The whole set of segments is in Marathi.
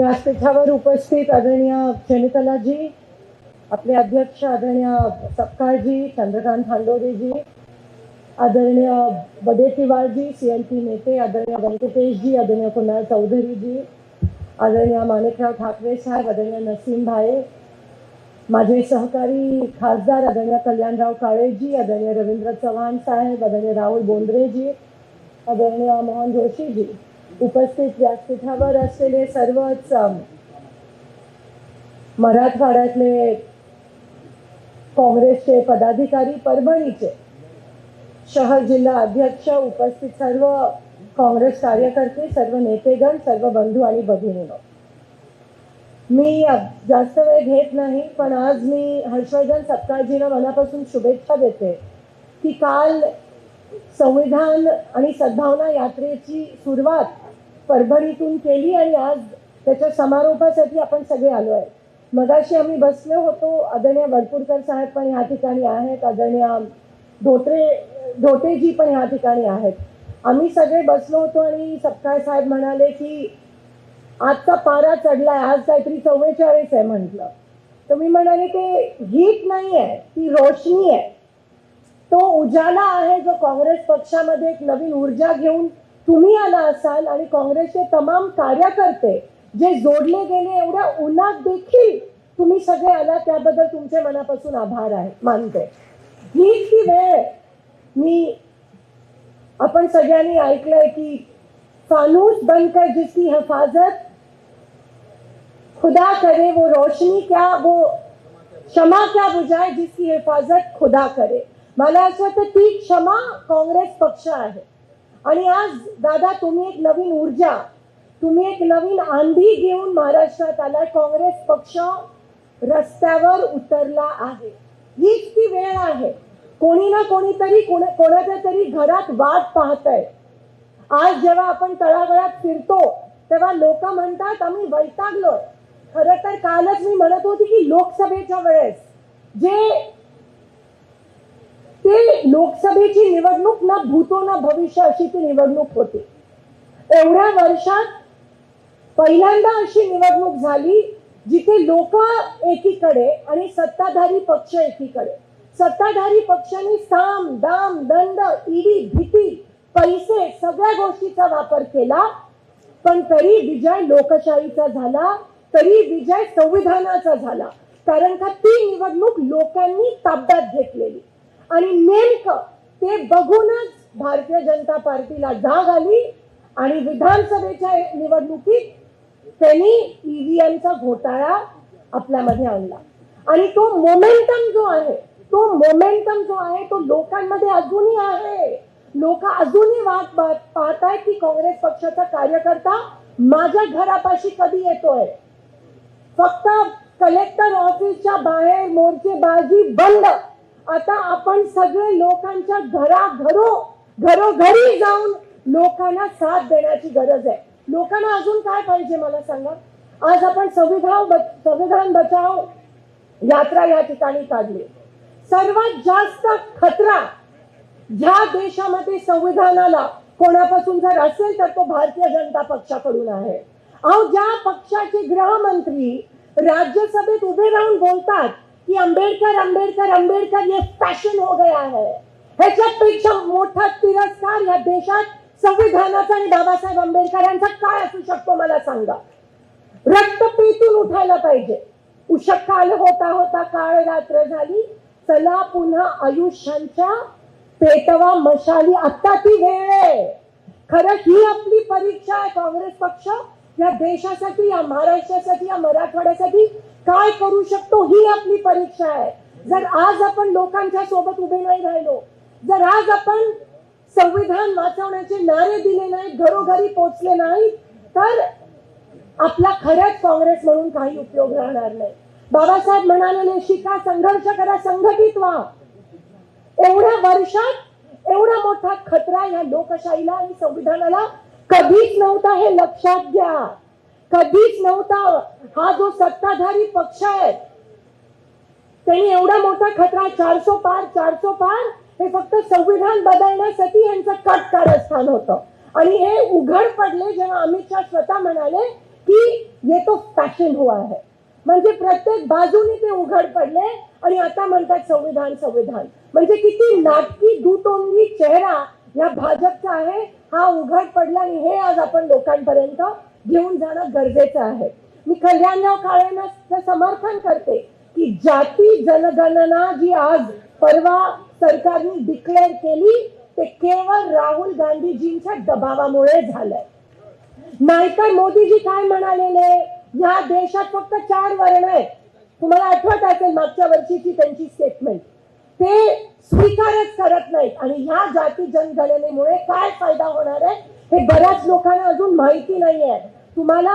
व्यासपीठावर उपस्थित आदरणीय शनिकलाजी आपले अध्यक्ष आदरणीय सपकाळजी, चंद्रकांत हांडोरेजी, आदरणीय बडेतिवारजी सी एल पी नेते, आदरणीय व्यंकटेशजी, आदरणीय कुणाल चौधरीजी, आदरणीय माणिकराव ठाकरे साहेब, आदरणीय नसीम भाई माझे सहकारी खासदार आदरणीय कल्याणराव काळेजी, आदरणीय रवींद्र चव्हाण साहेब, आदरणीय राहुल बोंद्रेजी, आदरणीय मोहन जोशीजी. उपस्थित व्यासपीठावर असलेले सर्वच मराठवाड्यातले काँग्रेसचे पदाधिकारी परभणीचे शहर जिल्हा अध्यक्ष उपस्थित सर्व काँग्रेस कार्यकर्ते सर्व नेतेगण सर्व बंधू आणि भगिनीनो. मी जास्त वेळ घेत नाही पण आज मी हर्षवर्धन सत्कारजींना मनापासून शुभेच्छा देते की काल संविधान आणि सद्भावना यात्रेची सुरुवात परभणीतून केली आणि आज त्याच्या समारोपासाठी आपण सगळे आलो आहे. मगाशी आम्ही बसलो होतो आदरणीय वडपुरकर साहेब पण ह्या ठिकाणी आहेत आदरणीय धोत्रे धोतेजी पण ह्या ठिकाणी आहेत. आम्ही सगळे बसलो होतो आणि सपकाळ साहेब म्हणाले की आजचा पारा चढलाय आज काहीतरी चव्वेचाळीस आहे म्हटलं. तर मी म्हणाले ते हीट नाही आहे ती रोशनी आहे. तो उजाला आहे जो काँग्रेस पक्षामध्ये एक नवीन ऊर्जा घेऊन तुम्ही आला असाल आणि काँग्रेसचे तमाम कार्यकर्ते जे जोडले गेले एवढ्या उन्हात देखील तुम्ही सगळे आला त्याबद्दल तुमचे मनापासून आभार आहे. मानते. हीच ती वेळ. मी आपण सगळ्यांनी ऐकलंय की फानूस बनकर जिसकी हिफाजत खुदा करे वो रोशनी क्या वो क्षमा क्या बुझाए जिसकी हिफाजत खुदा करे. मला असं वाटतं ती क्षमा काँग्रेस पक्ष आहे. आणि आज दादा तुम्ही एक नवीन ऊर्जा तुम्ही एक नवीन आंधी घेऊन महाराष्ट्रात आलाय. काँग्रेस पक्ष रस्त्यावर उतरला आहे. हीच ती वेळ आहे. कोणी ना कोणीतरी कोणाच्या तरी घरात वाट आहे आज जेव्हा आपण तळागळात फिरतो तेव्हा लोक म्हणतात आम्ही वैतागलोय. खरं तर कालच मी म्हणत होती की लोकसभेच्या वेळेस जे ते लोकसभेची निवडणूक ना भूतो ना भविष्य अशी ती निवडणूक होती. एवढ्या वर्षात पहिल्यांदा अशी निवडणूक झाली जिथे लोक एकीकडे आणि सत्ताधारी पक्ष एकीकडे. सत्ताधारी पक्षांनी साम दाम दंड ईडी भीती पैसे सगळ्या गोष्टीचा वापर केला. पण तरी विजय लोकशाहीचा झाला तरी विजय संविधानाचा झाला. कारण का ती निवडणूक लोकांनी ताब्यात घेतलेली. आणि नेमकं ते बघूनच भारतीय जनता पार्टीला जाग आली आणि विधानसभेच्या निवडणुकीत त्यांनी ईव्हीएमचा घोटाळा आपल्यामध्ये आणला. आणि तो मोमेंटम जो आहे तो मोमेंटम जो आहे तो लोकांमध्ये अजूनही आहे. लोक अजूनही वाट पाहत आहेत की काँग्रेस पक्षाचा कार्यकर्ता माझ्या घरापाशी कधी येतोय? फक्त कलेक्टर ऑफिसच्या बाहेर मोर्चेबाजी बंद. आता आपण सगळे लोकांच्या घराघरो घरोघरी जाऊन लोकांना साथ देण्याची गरज आहे. लोकांना अजून काय पाहिजे मला सांगा? आज आपण संविधान बच- संविधान बचाव यात्रा या ठिकाणी काढली. सर्वात जास्त खतरा ज्या देशामध्ये संविधानाला कोणापासून जर असेल तर तो भारतीय जनता पक्षाकडून आहे. अहो ज्या पक्षाचे गृहमंत्री राज्यसभेत उभे राहून बोलतात कि आंबेडकर आंबेडकर आंबेडकर ये फॅशन हो गया है। ह्याच्यापेक्षा मोठा तिरस्कार या देशात संविधानाचा आणि बाबासाहेब आंबेडकरांचा काय असू शकतो मला सांगा? रक्त पेटून उठायला पाहिजे. उषक काल होता होता काळ रात्र झाली. चला पुन्हा आयुष्यांच्या पेटवा मशाली. आता ती वेळ आहे. खरं ही आपली परीक्षा आहे काँग्रेस पक्ष. या देशासाठी या महाराष्ट्रासाठी या मराठवाड्यासाठी काय करू शकतो ही आपली परीक्षा आहे. जर आज आपण लोकांच्या सोबत उभे नाही राहिलो जर आज आपण संविधान वाचवण्याचे नारे दिले नाहीत घरोघरी पोचले नाहीत तर आपला खरंच काँग्रेस म्हणून काही उपयोग राहणार नाही. बाबासाहेब म्हणाले शिका संघर्ष करा संघटित व्हा. एवढ्या वर्षात एवढा मोठा खतरा या लोकशाहीला आणि संविधानाला कधीच नव्हता हे लक्षात घ्या. कधीच नव्हता हा जो सत्ताधारी पक्ष आहे त्यांनी एवढा मोठा खतरा चारसो पार चारसो पार हे फक्त संविधान बदलण्यासाठी यांचं कट कारस्थान होतं. आणि हे उघड पडले जेव्हा अमित शहा स्वतः म्हणाले की ये तो फॅशन हुआ है. म्हणजे प्रत्येक बाजूने ते उघड पडले आणि आता म्हणतात संविधान संविधान. म्हणजे किती नाटकी दुटोंगी चेहरा या भाजपचा आहे. हा उघड पडला आणि हे आज आपण लोकांपर्यंत घेऊन जाणं गरजेचं आहे. मी कल्याणराव काळेंना समर्थन करते की जाती जनगणना जी आज परवा सरकारने डिक्लेअर केली ते केवळ राहुल गांधीजींच्या दबावामुळे झालंय. नाहीतर मोदीजी काय म्हणालेले? या देशात फक्त चार वर्ण आहेत. तुम्हाला आठवत असेल मागच्या वर्षीची त्यांची स्टेटमेंट ते स्वीकारच करत नाहीत. आणि ह्या जाती जनगणनेमुळे काय फायदा होणार आहे? हे बऱ्याच लोकांना अजून माहिती नाही आहे. तुम्हाला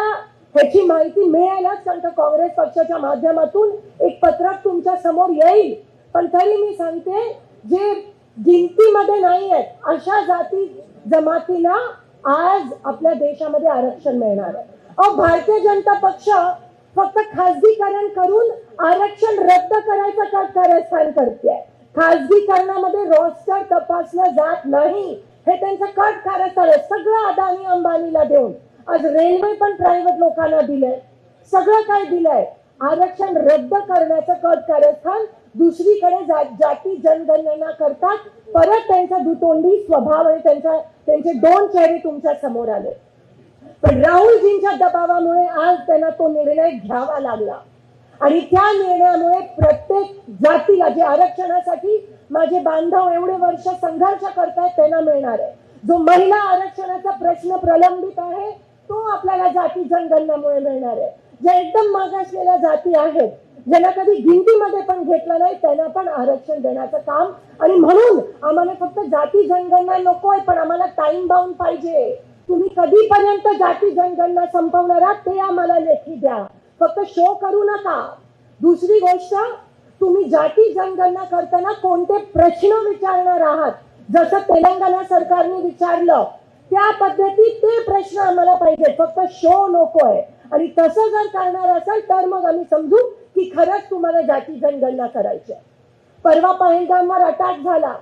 ह्याची माहिती मिळेलच कारण का काँग्रेस पक्षाच्या माध्यमातून एक पत्रक तुमच्यासमोर येईल. पण तरी मी सांगते जे गिनतीमध्ये नाही आहेत अशा जाती जमातीला आज आपल्या देशामध्ये आरक्षण मिळणार आहे. अहो भारतीय जनता पक्ष फक्त खासगीकरण करून आरक्षण रद्द करायचं का कार्यस्थान करते आहे खासगीकरणामध्ये रोजगार तपासलं जात नाही. हे त्यांचं कट कारस्थान आहे. सगळं अदानी अंबानीला देऊन आज रेल्वे पण प्रायव्हेट लोकांना दिलंय. सगळं काय दिलंय. आरक्षण रद्द करण्याचं कट कारस्थान दुसरीकडे जा, जाती जनगणना करतात. परत त्यांचा दुतोंडी स्वभाव आणि त्यांच्या त्यांचे दोन चेहरे तुमच्यासमोर आले. पण राहुलजींच्या दबावामुळे आज त्यांना तो निर्णय घ्यावा लागला. आणि त्या निर्णयामुळे प्रत्येक जातीला जे आरक्षणासाठी माझे बांधव एवढे वर्ष संघर्ष करतायत त्यांना मिळणार आहे. जो महिला आरक्षणाचा प्रश्न प्रलंबित आहे तो आपल्याला जाती जनगणनामुळे मिळणार आहे. ज्या एकदम मागासलेल्या जाती आहेत ज्यांना कधी गिनतीमध्ये पण घेतलं नाही त्यांना पण आरक्षण देण्याचं काम. आणि म्हणून आम्हाला फक्त जाती जनगणना नको आहे पण आम्हाला टाइम बाउंड पाहिजे. तुम्ही कधीपर्यंत जाती जनगणना संपवणार आहात ते आम्हाला लेखी द्या. फक्त शो करू नका. दुसरी गोष्ट तुम्ही जाती जनगणना करताना कोणते प्रश्न विचारणार आहात? जसं तेलंगणा सरकारने विचारलं त्या पद्धतीत ते प्रश्न आम्हाला पाहिजे. फक्त शो नकोय. आणि तसं जर करणार असेल तर मग आम्ही समजू की खरंच तुम्हाला जाती जनगणना करायची आहे. परवा पहलगामवर अटॅक झाला.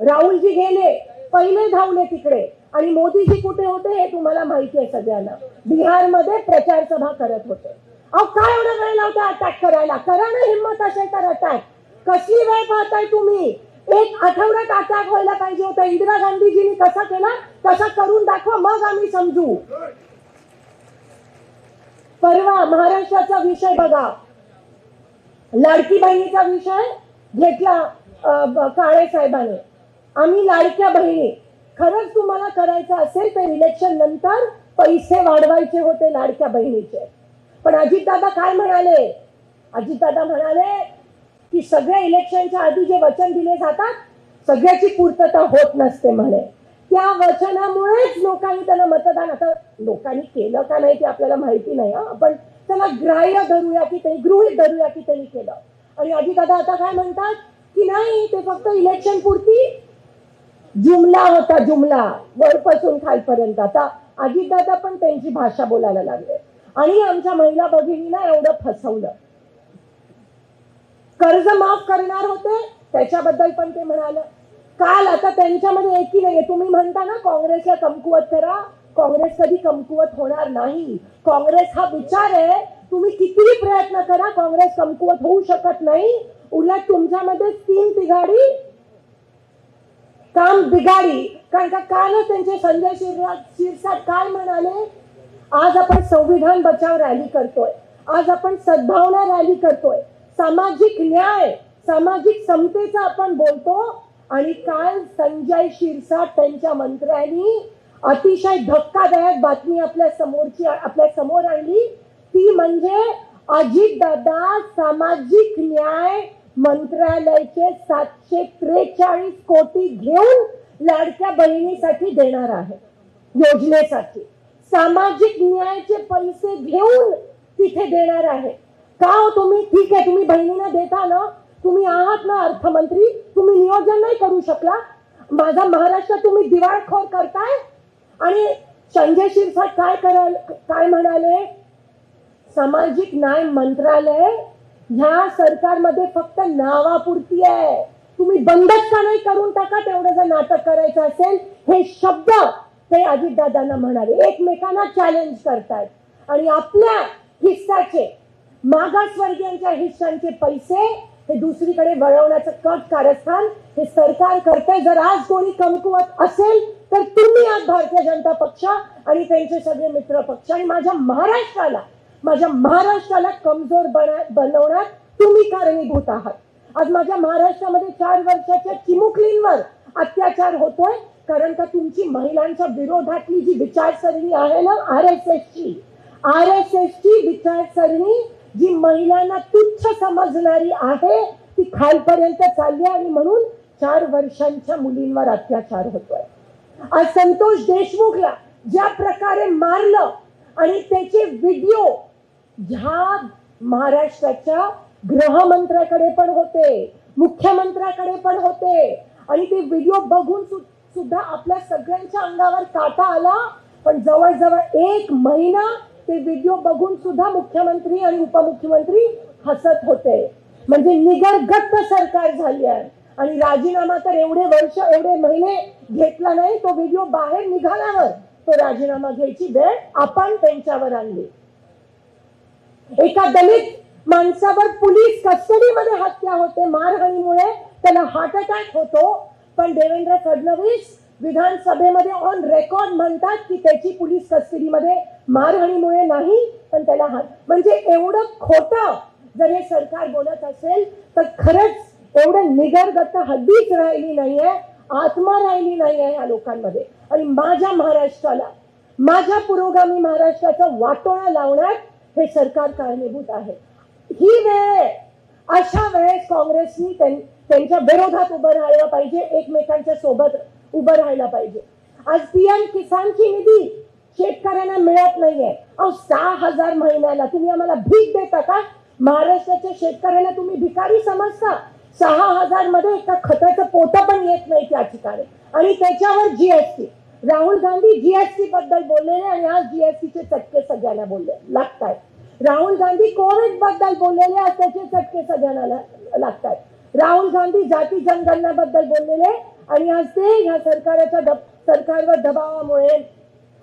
राहुलजी गेले. पहिले धावले तिकडे. आणि मोदीजी कुठे होते हे तुम्हाला माहिती आहे सगळ्यांना. बिहारमध्ये प्रचार सभा करत होते. अहो काय एवढा वेळ लावता अटॅक करायला? करा ना हिंमत असे तर अटॅक कसली वेळ पाहताय तुम्ही? एक आठवड्यात अटॅक व्हायला पाहिजे होता. इंदिरा गांधीजींनी कसा केला तसा करून दाखवा मग आम्ही समजू. परवा महाराष्ट्राचा विषय बघा. लाडकी बहिणीचा विषय घेतला काळे साहेबाने. आम्ही लाडक्या बहिणी. खरंच तुम्हाला करायचं असेल तर इलेक्शन नंतर पैसे वाढवायचे होते लाडक्या बहिणीचे. पण अजितदादा काय म्हणाले? अजितदादा म्हणाले की सगळ्या इलेक्शनच्या आधी जे वचन दिले जातात सगळ्याची पूर्तता होत नसते म्हणे. त्या वचनामुळेच लोकांनी त्यांना मतदान आता लोकांनी केलं का नाही ते आपल्याला माहिती नाही आपण त्याला ग्राह्य धरूया की त्यांनी गृहित धरूया की त्यांनी केलं. आणि अजितदादा आता काय म्हणतात? की नाही ते फक्त इलेक्शन पुरती जुमला होता जुमला. वरपासून खालपर्यंत. आता अजितदादा पण त्यांची भाषा बोलायला लागले. आणि आमच्या महिला भगिनीला एवढं फसवलं. कर्ज माफ करणार होते त्याच्याबद्दल पण ते म्हणालं. काल आता त्यांच्यामध्ये एकी नाहीये. तुम्ही म्हणता ना काँग्रेसला कमकुवत करा. काँग्रेस कधी कमकुवत होणार नाही. काँग्रेस हा विचार आहे. तुम्ही कितीही प्रयत्न करा काँग्रेस कमकुवत होऊ शकत नाही. उलट तुमच्यामध्ये तीन तिघाडी काम बिघाडी. कारण का कालच त्यांचे संजय शिरसाट शिरसाट काय म्हणाले आज आपण संविधान बचाव रॅली करतोय. आज आपण सद्भावना रॅली करतोय. सामाजिक न्याय सामाजिक समतेचा आपण बोलतो आणि काल संजय शिरसाट त्यांच्या मंत्र्यांनी अतिशय धक्कादायक बातमी आपल्या समोरची आपल्यासमोर आणली. ती म्हणजे अजितदादा सामाजिक न्याय मंत्रालयाचे सातशे त्रेचाळीस कोटी घेऊन लाडक्या बहिणीसाठी देणार आहे. योजनेसाठी. सामाजिक न्यायाचे पैसे घेऊन तिथे देणार आहे. का हो तुम्ही? ठीक आहे तुम्ही बहिणीला देता ना तुम्ही आहात ना अर्थमंत्री तुम्ही नियोजन नाही करू शकला. माझा महाराष्ट्र तुम्ही दिवाळखोर करताय. आणि संजय शिरसाट काय कराल काय म्हणाले? सामाजिक न्याय मंत्रालय ह्या सरकारमध्ये फक्त नावापुरती आहे. तुम्ही बंदच का नाही करून टाका तेवढं जर नाटक करायचं असेल हे शब्द ते अजितदादांना म्हणाले एकमेकांना चॅलेंज करतायत. आणि आपल्या हिस्साचे मागासवर्गीयांच्या हिस्सांचे पैसे हे दुसरीकडे वळवण्याचं कट कारस्थान हे सरकार करते जर आज कोणी कमकुवत असेल तर तुम्ही आज भारतीय जनता पक्ष आणि त्यांचे सगळे मित्र पक्ष आणि माझ्या महाराष्ट्राला माझ्या महाराष्ट्राला कमजोर बनवण्यात तुम्ही कारणीभूत आहात. आज माझ्या महाराष्ट्रामध्ये चार वर्षाच्या चिमुकलींवर अत्याचार होतोय. कारण का तुमची महिलांच्या विरोधातली जी विचारसरणी आहे ना आर एस एस ची आर एस एस ची विचारसरणी जी महिलांना तुच्छ समजणारी आहे ती खालपर्यंत चालली आहे आणि म्हणून चार वर्षांच्या मुलींवर अत्याचार होतोय. आज संतोष देशमुखला ज्या प्रकारे मारलं आणि त्याचे व्हिडिओ ह्या महाराष्ट्राच्या गृहमंत्र्याकडे पण होते मुख्यमंत्र्याकडे पण होते आणि ते व्हिडिओ बघून सुद्धा सुद्धा आपल्या सगळ्यांच्या अंगावर काटा आला पण जवळजवळ एक महिना ते व्हिडिओ बघून सुद्धा मुख्यमंत्री आणि उपमुख्यमंत्री हसत होते. म्हणजे निगरगट्ट सरकार झाली आहे. आणि राजीनामा तर एवढे वर्ष एवढे महिने घेतला नाही तो व्हिडिओ बाहेर निघाल्यावर तो राजीनामा घ्यायची वेळ आपण त्यांच्यावर आणली. एका दलित माणसावर पोलीस कस्टडीमध्ये हत्या होते मारहाणीमुळे त्याला हार्ट अटॅक होतो पण देवेंद्र फडणवीस विधानसभेमध्ये ऑन रेकॉर्ड म्हणतात की त्याची पोलीस कस्टडीमध्ये मारहाणीमुळे नाही पण त्याला हात म्हणजे एवढं खोटं जर हे सरकार बोलत असेल तर खरंच एवढं निगरगत हद्दीच राहिली नाहीये आत्मा राहिली नाहीये या लोकांमध्ये आणि माझ्या महाराष्ट्राला माझ्या पुरोगामी महाराष्ट्राचा वाटोळा लावण्यात हे सरकार कारणीभूत आहे ही वेळ आहे. अशा वेळेस काँग्रेसनी त्यां- त्यांच्या विरोधात उभं राहायला पाहिजे एकमेकांच्या सोबत उभं राहायला पाहिजे. आज पीएम किसानची निधी शेतकऱ्यांना मिळत नाहीये. अहो सहा हजार महिन्याला तुम्ही आम्हाला भीक देता का? महाराष्ट्राच्या शेतकऱ्यांना तुम्ही भिकारी समजता. सहा हजारमध्ये एका खताचं पोटं पण येत नाही त्या ठिकाणी. आणि त्याच्यावर जीएसटी राहुल गांधी जीएसटी बद्दल बोललेले आणि आज जीएसटीचे चटके सगळ्यांना बोलले लागतायत. राहुल गांधी कोविडबद्दल बोललेले आज त्याचे चटके सगळ्यांना लागतायत. राहुल गांधी जाती जनगणनाबद्दल बोललेले आणि आज ते ह्या सरकारच्या दब- सरकारवर दबावामुळे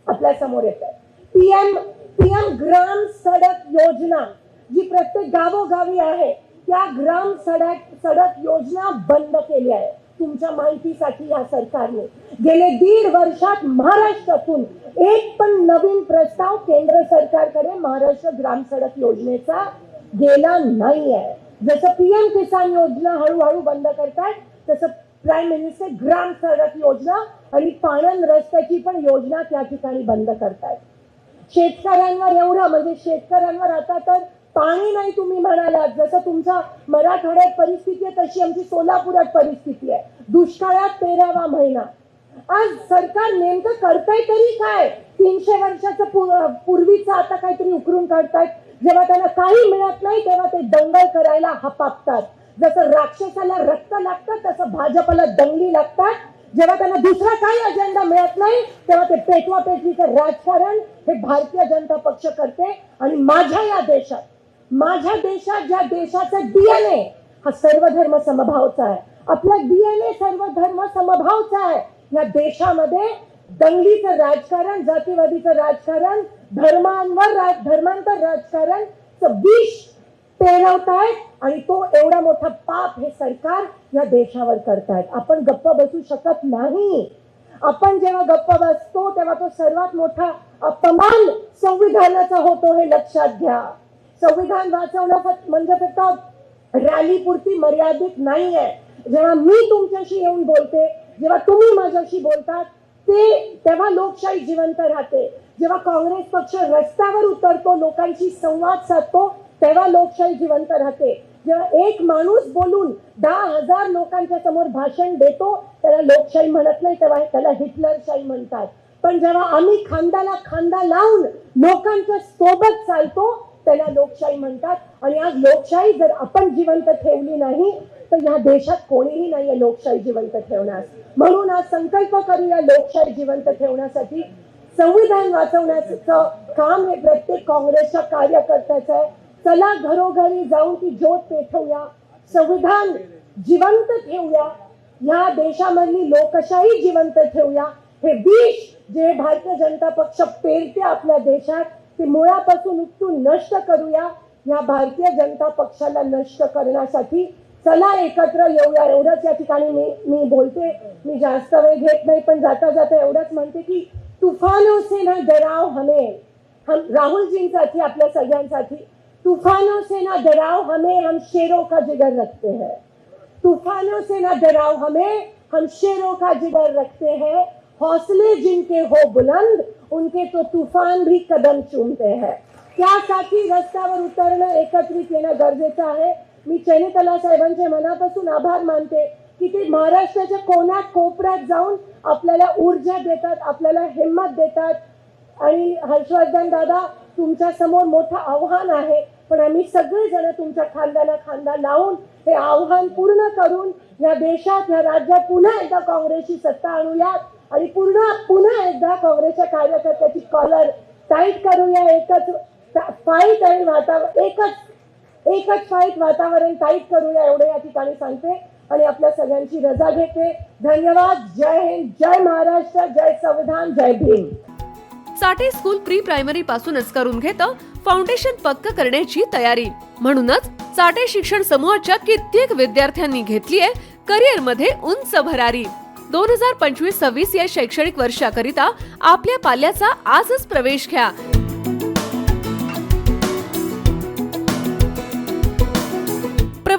आपल्यासमोर येत आहे पीएम पीएम ग्राम सडक योजना जी प्रत्येक गावोगावी आहे त्या ग्राम सडक सडक योजना बंद केली आहे. तुमच्या माहितीसाठी या सरकारने गेले दीड वर्षात महाराष्ट्रातून एक पण नवीन प्रस्ताव केंद्र सरकारकडे महाराष्ट्र ग्राम सडक योजनेचा गेला नाही आहे जसं पीएम किसान योजना हळूहळू बंद करतात तसं प्राईम मिनिस्टर ग्राम सडक योजना आणि पाणन रस्त्याची पण योजना त्या ठिकाणी बंद करतायत शेतकऱ्यांवर एवढं म्हणजे शेतकऱ्यांवर आता तर पाणी नाही तुम्ही म्हणालात. जसं तुमचा मराठवाड्यात परिस्थिती आहे तशी आमची सोलापुरात परिस्थिती आहे. दुष्काळात तेरावा महिना. आज सरकार नेमकं करतंय तरी काय? तीनशे वर्षाचं पूर्वीचं आता काहीतरी उकरून काढतायत जेव्हा त्यांना काही मिळत नाही तेव्हा ते दंगल करायला हपापतात जसं राक्षसाला रक्त लागतं तसं भाजपला दंगली लागतात. जेव्हा त्यांना दुसरा काही अजेंडा मिळत नाही तेव्हा ते पेटवा पेटवीचं राजकारण हे भारतीय जनता पक्ष करते. आणि माझ्या या देशात माझ्या देशात ज्या देशाचा डीएनए हा सर्व धर्म समभावचा आहे. आपला डीएनए सर्व धर्म समभावचा आहे. या देशामध्ये दंगलीचं राजकारण जातीवादीचं राजकारण धर्मांवर राज धर्मांतर राजकारण विष पेरवतायत आणि तो एवढा मोठा पाप हे सरकार या देशावर करतायत. आपण गप्प बसू शकत नाही. आपण जेव्हा गप्प बसतो तेव्हा तो सर्वात मोठा अपमान संविधानाचा होतो हे लक्षात घ्या. संविधान वाचवणं फक्त म्हणजे फक्त रॅली पुरती मर्यादित नाहीये. जेव्हा मी तुमच्याशी येऊन बोलते जेव्हा तुम्ही माझ्याशी बोलतात ते तेव्हा लोकशाही जिवंत राहते. जेव्हा काँग्रेस पक्ष रस्त्यावर उतरतो लोकांशी संवाद साधतो तेव्हा लोकशाही जिवंत राहते. जेव्हा एक माणूस बोलून दहा हजार लोकांच्या समोर भाषण देतो त्याला लोकशाही म्हणत नाही तेव्हा त्याला हिटलरशाही म्हणतात. पण जेव्हा आम्ही खांद्याला खांदा लावून लोकांच्या सोबत चालतो त्याला लोकशाही म्हणतात. आणि आज लोकशाही जर आपण जिवंत ठेवली नाही तर या देशात कोणीही नाहीये लोकशाही जिवंत ठेवण्यास. म्हणून आज संकल्प करूया लोकशाही जिवंत ठेवण्यासाठी संविधान वाचवण्याचं काम हे प्रत्येक काँग्रेसच्या कार्यकर्त्याचं आहे. चला घरोघरी जाऊन ती ज्योत पेठवूया संविधान जिवंत ठेवूया. या देशामधली लोकशाही जिवंत ठेवूया. हे विष जे भारतीय जनता पक्ष पेरते आपल्या देशात ते मुळापासून उपटून नष्ट करूया. या भारतीय जनता पक्षाला नष्ट करण्यासाठी चला एकत्र येऊया. एवढंच या ठिकाणी मी मी बोलते. मी जास्त वेळ घेत नाही, पण जाता जाता एवढंच म्हणते की तुफानों से ना डराव हमें. हम, राहुलजींसाठी, आपल्या सगळ्यांसाठी. तूफानों से ना डराव हमें, हम शेरों का जिगर रखते हैं. तूफानों से ना डराव हमें, हम शेरों का जिगर रखते हैं. हौसले जिनके हो बुलंद, उनके तो तूफ़ान भी कदम चूमते हैं. त्यासाठी रस्त्यावर उतरणं एकत्रित येणं गरजेचं आहे मी चैनीतला साहेबांचे मनापासून आभार मानते की ते महाराष्ट्राच्या कोण्यात कोपऱ्यात जाऊन आपल्याला ऊर्जा देतात आपल्याला हिंमत देतात. आणि हर्षवर्धन दादा तुमच्यासमोर मोठं आव्हान आहे पण आम्ही सगळेजण तुमच्या खांद्याला खांदा लावून हे आव्हान पूर्ण करून या देशात या राज्यात पुन्हा एकदा काँग्रेसची सत्ता आणूयात आणि पूर्ण पुन्हा एकदा काँग्रेसच्या कार्यकर्त्याची कॉलर टाईट करूया. एकच फाईट आणि वातावरण एकच एकच फाईट वातावरण टाईट करूया एवढे या ठिकाणी सांगते. आणि आपल्या सगळ्यांची रजा घेते. धन्यवाद. जय हिंद जय महाराष्ट्र जय संविधान जय Bhim. Sathe school pre primary पासूनच करून घेतं फाउंडेशन पक्क करण्याची तयारी. म्हणूनच साठे शिक्षण समूहाच्या कित्येक विद्यार्थ्यांनी घेतलीये करिअरमध्ये उंच भरारी. दोन हजार पंचवीस सव्वीस या शैक्षणिक वर्षाकरिता आपल्या पाल्याचा आजच प्रवेश घ्या.